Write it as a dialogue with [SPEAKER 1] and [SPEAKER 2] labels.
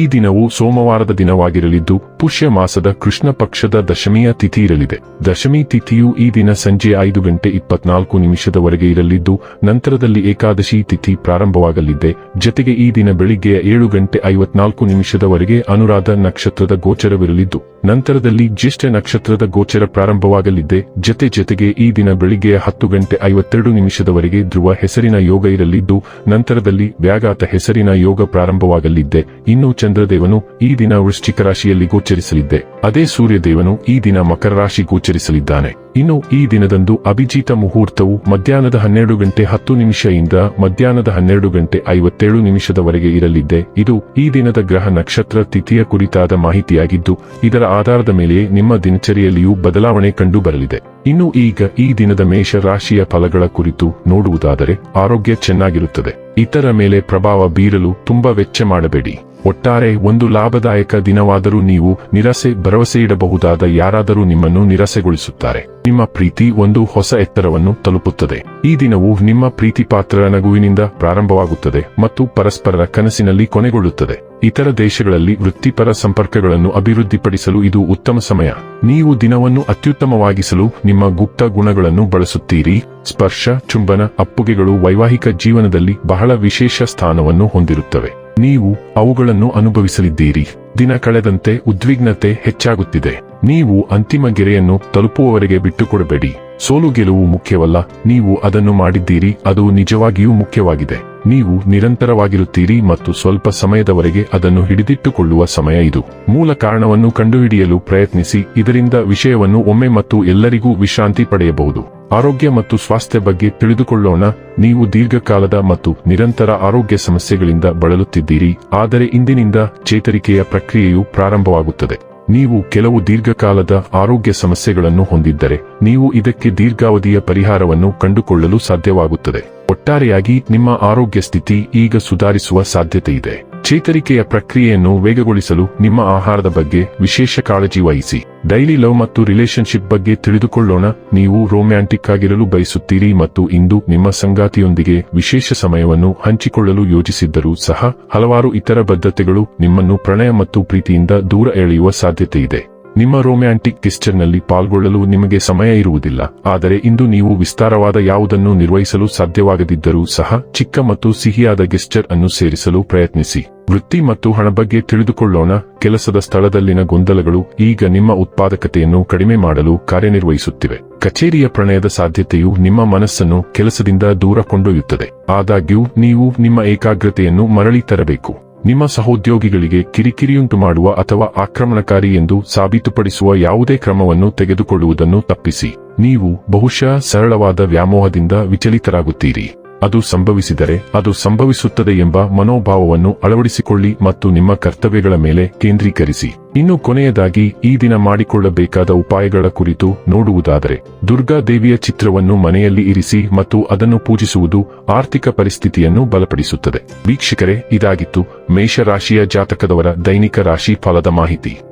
[SPEAKER 1] ಈ ದಿನವು ಸೋಮವಾರದ ದಿನವಾಗಿರಲಿದ್ದು, ಪುಷ್ಯ ಮಾಸದ ಕೃಷ್ಣ ಪಕ್ಷದ ದಶಮಿಯ ತಿಥಿ ಇರಲಿದೆ ದಶಮಿ ತಿಥಿಯು ಈ ದಿನ ಸಂಜೆ ಐದು ಗಂಟೆ ಇಪ್ಪತ್ನಾಲ್ಕು ನಿಮಿಷದವರೆಗೆ ಇರಲಿದ್ದು, ನಂತರದಲ್ಲಿ ಏಕಾದಶಿ ತಿಥಿ ಪ್ರಾರಂಭವಾಗಲಿದೆ. ಜತೆಗೆ ಈ ದಿನ ಬೆಳಿಗ್ಗೆ ಏಳು ಗಂಟೆ ಐವತ್ನಾಲ್ಕು ನಿಮಿಷದವರೆಗೆ ಅನುರಾಧ ನಕ್ಷತ್ರದ ಗೋಚರವಿರಲಿದ್ದು, ನಂತರದಲ್ಲಿ ಜ್ಯೇಷ್ಠ ನಕ್ಷತ್ರದ ಗೋಚರ ಪ್ರಾರಂಭವಾಗಲಿದೆ. ಜತೆ ಜತೆಗೆ ಈ ದಿನ ಬೆಳಿಗ್ಗೆ ಹತ್ತು ಗಂಟೆ ಐವತ್ತೆರಡು ನಿಮಿಷದವರೆಗೆ ಧ್ರುವ ಹೆಸರಿನ ಯೋಗ ಇರಲಿದ್ದು, ನಂತರದಲ್ಲಿ ವ್ಯಾಘಾತ ಹೆಸರಿನ ಯೋಗ ಪ್ರಾರಂಭವಾಗಲಿದೆ. ಇನ್ನು ಚಂದ್ರದೇವನು ಈ ದಿನ ವೃಶ್ಚಿಕ ರಾಶಿಯಲ್ಲಿ ಗೋಚರಿಸಲಿದ್ದೆ. ಅದೇ ಸೂರ್ಯದೇವನು ಈ ದಿನ ಮಕರ ರಾಶಿ ಗೋಚರಿಸಲಿದ್ದಾನೆ. ಇನ್ನು ಈ ದಿನದಂದು ಅಭಿಜಿತ ಮುಹೂರ್ತವು ಮಧ್ಯಾಹ್ನದ ಹನ್ನೆರಡು ಗಂಟೆ ಹತ್ತು ನಿಮಿಷದಿಂದ ಮಧ್ಯಾಹ್ನದ ಹನ್ನೆರಡು ಗಂಟೆ ಐವತ್ತೇಳು ನಿಮಿಷದವರೆಗೆ ಇರಲಿದ್ದೆ. ಇದು ಈ ದಿನದ ಗ್ರಹ ನಕ್ಷತ್ರ ತಿಥಿಯ ಕುರಿತಾದ ಮಾಹಿತಿಯಾಗಿದ್ದು, ಇದರ ಆಧಾರದ ಮೇಲೆ ನಿಮ್ಮ ದಿನಚರಿಯಲ್ಲಿಯೂ ಬದಲಾವಣೆ ಕಂಡು ಬರಲಿದೆ ಇನ್ನು ಈಗ ಈ ದಿನದ ಮೇಷ ರಾಶಿಯ ಫಲಗಳ ಕುರಿತು ನೋಡುವುದಾದರೆ, ಆರೋಗ್ಯ ಚೆನ್ನಾಗಿರುತ್ತದೆ. ಇತರ ಮೇಲೆ ಪ್ರಭಾವ ಬೀರಲು ತುಂಬಾ ವೆಚ್ಚ ಮಾಡಬೇಡಿ. ಒಟ್ಟಾರೆ ಒಂದು ಲಾಭದಾಯಕ ದಿನವಾದರೂ ನೀವು ನಿರಾಸೆ ಭರವಸೆ ಇಡಬಹುದಾದ ಯಾರಾದರೂ ನಿಮ್ಮನ್ನು ನಿರಾಸೆಗೊಳಿಸುತ್ತಾರೆ. ನಿಮ್ಮ ಪ್ರೀತಿ ಒಂದು ಹೊಸ ಎತ್ತರವನ್ನು ತಲುಪುತ್ತದೆ. ಈ ದಿನವು ನಿಮ್ಮ ಪ್ರೀತಿ ಪಾತ್ರರ ನಗುವಿನಿಂದ ಪ್ರಾರಂಭವಾಗುತ್ತದೆ ಮತ್ತು ಪರಸ್ಪರರ ಕನಸಿನಲ್ಲಿ ಕೊನೆಗೊಳ್ಳುತ್ತದೆ. ಇತರ ದೇಶಗಳಲ್ಲಿ ವೃತ್ತಿಪರ ಸಂಪರ್ಕಗಳನ್ನು ಅಭಿವೃದ್ಧಿಪಡಿಸಲು ಇದು ಉತ್ತಮ ಸಮಯ. ನೀವು ದಿನವನ್ನು ಅತ್ಯುತ್ತಮವಾಗಿಸಲು ನಿಮ್ಮ ಗುಪ್ತ ಗುಣಗಳನ್ನು ಬಳಸುತ್ತೀರಿ. ಸ್ಪರ್ಶ, ಚುಂಬನ, ಅಪ್ಪುಗೆಗಳು ವೈವಾಹಿಕ ಜೀವನದಲ್ಲಿ ಬಹಳ ವಿಶೇಷ ಸ್ಥಾನವನ್ನು ಹೊಂದಿರುತ್ತವೆ. ನೀವು ಅವುಗಳನ್ನು ಅನುಭವಿಸಲಿದ್ದೀರಿ. ದಿನ ಕಳೆದಂತೆ ಉದ್ವಿಗ್ನತೆ ಹೆಚ್ಚಾಗುತ್ತಿದೆ. ನೀವು ಅಂತಿಮ ಗೆರೆಯನ್ನು ತಲುಪುವವರೆಗೆ ಬಿಟ್ಟುಕೊಡಬೇಡಿ. ಸೋಲು ಗೆಲುವು ಮುಖ್ಯವಲ್ಲ, ನೀವು ಅದನ್ನು ಮಾಡಿದ್ದೀರಿ, ಅದು ನಿಜವಾಗಿಯೂ ಮುಖ್ಯವಾಗಿದೆ. ನೀವು ನಿರಂತರವಾಗಿರುತ್ತೀರಿ ಮತ್ತು ಸ್ವಲ್ಪ ಸಮಯದವರೆಗೆ ಅದನ್ನು ಹಿಡಿದಿಟ್ಟುಕೊಳ್ಳುವ ಸಮಯ ಇದು. ಮೂಲ ಕಾರಣವನ್ನು ಕಂಡುಹಿಡಿಯಲು ಪ್ರಯತ್ನಿಸಿ, ಇದರಿಂದ ವಿಷಯವನ್ನು ಒಮ್ಮೆ ಮತ್ತು ಎಲ್ಲರಿಗೂ ವಿಶ್ರಾಂತಿ ಪಡೆಯಬಹುದು. ಆರೋಗ್ಯ ಮತ್ತು ಸ್ವಾಸ್ಥ್ಯ ಬಗ್ಗೆ ತಿಳಿದುಕೊಳ್ಳೋಣ, ನೀವು ದೀರ್ಘಕಾಲದ ಮತ್ತು ನಿರಂತರ ಆರೋಗ್ಯ ಸಮಸ್ಯೆಗಳಿಂದ ಬಳಲುತ್ತಿದ್ದೀರಿ, ಆದರೆ ಇಂದಿನಿಂದ ಚೇತರಿಕೆಯ ಪ್ರಕ್ರಿಯೆಯು ಪ್ರಾರಂಭವಾಗುತ್ತದೆ. ನೀವು ಕೆಲವು ದೀರ್ಘಕಾಲದ ಆರೋಗ್ಯ ಸಮಸ್ಯೆಗಳನ್ನು ಹೊಂದಿದ್ದರೆ ನೀವು ಇದಕ್ಕೆ ದೀರ್ಘಾವಧಿಯ ಪರಿಹಾರವನ್ನು ಕಂಡುಕೊಳ್ಳಲು ಸಾಧ್ಯವಾಗುತ್ತದೆ. ಒಟ್ಟಾರೆಯಾಗಿ ನಿಮ್ಮ ಆರೋಗ್ಯ ಸ್ಥಿತಿ ಈಗ ಸುಧಾರಿಸುವ ಸಾಧ್ಯತೆ ಇದೆ ಚೇತರಿಕೆಯ ಪ್ರಕ್ರಿಯೆಯನ್ನು ವೇಗಗೊಳಿಸಲು ನಿಮ್ಮ ಆಹಾರದ ಬಗ್ಗೆ ವಿಶೇಷ ಕಾಳಜಿ ವಹಿಸಿ. ಡೈಲಿ ಲವ್ ಮತ್ತು ರಿಲೇಶನ್ಶಿಪ್ ಬಗ್ಗೆ ತಿಳಿದುಕೊಳ್ಳೋಣ. ನೀವು ರೊಮ್ಯಾಂಟಿಕ್ ಆಗಿರಲು ಬಯಸುತ್ತೀರಿ ಮತ್ತು ಇಂದು ನಿಮ್ಮ ಸಂಗಾತಿಯೊಂದಿಗೆ ವಿಶೇಷ ಸಮಯವನ್ನು ಹಂಚಿಕೊಳ್ಳಲು ಯೋಜಿಸಿದ್ದರೂ ಸಹ ಹಲವಾರು ಇತರ ಬದ್ಧತೆಗಳು ನಿಮ್ಮನ್ನು ಪ್ರಣಯ ಮತ್ತು ಪ್ರೀತಿಯಿಂದ ದೂರ ಎಳೆಯುವ ಸಾಧ್ಯತೆ ಇದೆ. ನಿಮ್ಮ ರೊಮ್ಯಾಂಟಿಕ್ ಗೆಸ್ಟರ್ನಲ್ಲಿ ಪಾಲ್ಗೊಳ್ಳಲು ನಿಮಗೆ ಸಮಯ ಇರುವುದಿಲ್ಲ. ಆದರೆ ಇಂದು ನೀವು ವಿಸ್ತಾರವಾದ ಯಾವುದನ್ನು ನಿರ್ವಹಿಸಲು ಸಾಧ್ಯವಾಗದಿದ್ದರೂ ಸಹ ಚಿಕ್ಕ ಮತ್ತು ಸಿಹಿಯಾದ ಗೆಸ್ಟರ್ ಅನ್ನು ಸೇರಿಸಲು ಪ್ರಯತ್ನಿಸಿ. ವೃತ್ತಿ ಮತ್ತು ಹಣ ಬಗ್ಗೆ ತಿಳಿದುಕೊಳ್ಳೋಣ. ಕೆಲಸದ ಸ್ಥಳದಲ್ಲಿನ ಗೊಂದಲಗಳು ಈಗ ನಿಮ್ಮ ಉತ್ಪಾದಕತೆಯನ್ನು ಕಡಿಮೆ ಮಾಡಲು ಕಾರ್ಯನಿರ್ವಹಿಸುತ್ತಿವೆ. ಕಚೇರಿಯ ಪ್ರಣಯದ ಸಾಧ್ಯತೆಯು ನಿಮ್ಮ ಮನಸ್ಸನ್ನು ಕೆಲಸದಿಂದ ದೂರ ಕೊಂಡೊಯ್ಯುತ್ತದೆ. ಆದಾಗ್ಯೂ, ನೀವು ನಿಮ್ಮ ಏಕಾಗ್ರತೆಯನ್ನು ಮರಳಿ ತರಬೇಕು. ನಿಮ್ಮ ಸಹೋದ್ಯೋಗಿಗಳಿಗೆ ಕಿರಿಕಿರಿಯುಂಟು ಮಾಡುವ ಅಥವಾ ಆಕ್ರಮಣಕಾರಿ ಎಂದು ಸಾಬೀತುಪಡಿಸುವ ಯಾವುದೇ ಕ್ರಮವನ್ನು ತೆಗೆದುಕೊಳ್ಳುವುದನ್ನು ತಪ್ಪಿಸಿ. ನೀವು ಬಹುಶಃ ಸರಳವಾದ ವ್ಯಾಮೋಹದಿಂದ ವಿಚಲಿತರಾಗುತ್ತೀರಿ. ಅದು ಸಂಭವಿಸಿದರೆ ಅದು ಸಂಭವಿಸುತ್ತದೆ ಎಂಬ ಮನೋಭಾವವನ್ನು ಅಳವಡಿಸಿಕೊಳ್ಳಿ ಮತ್ತು ನಿಮ್ಮ ಕರ್ತವ್ಯಗಳ ಮೇಲೆ ಕೇಂದ್ರೀಕರಿಸಿ. ಇನ್ನು ಕೊನೆಯದಾಗಿ, ಈ ದಿನ ಮಾಡಿಕೊಳ್ಳಬೇಕಾದ ಉಪಾಯಗಳ ಕುರಿತು ನೋಡುವುದಾದರೆ, ದುರ್ಗಾ ದೇವಿಯ ಚಿತ್ರವನ್ನು ಮನೆಯಲ್ಲಿ ಇರಿಸಿ ಮತ್ತು ಅದನ್ನು ಪೂಜಿಸುವುದು ಆರ್ಥಿಕ ಪರಿಸ್ಥಿತಿಯನ್ನು ಬಲಪಡಿಸುತ್ತದೆ. ವೀಕ್ಷಕರೇ, ಇದಾಗಿತ್ತು ಮೇಷರಾಶಿಯ ಜಾತಕದವರ ದೈನಿಕ ರಾಶಿ ಫಲದ ಮಾಹಿತಿ.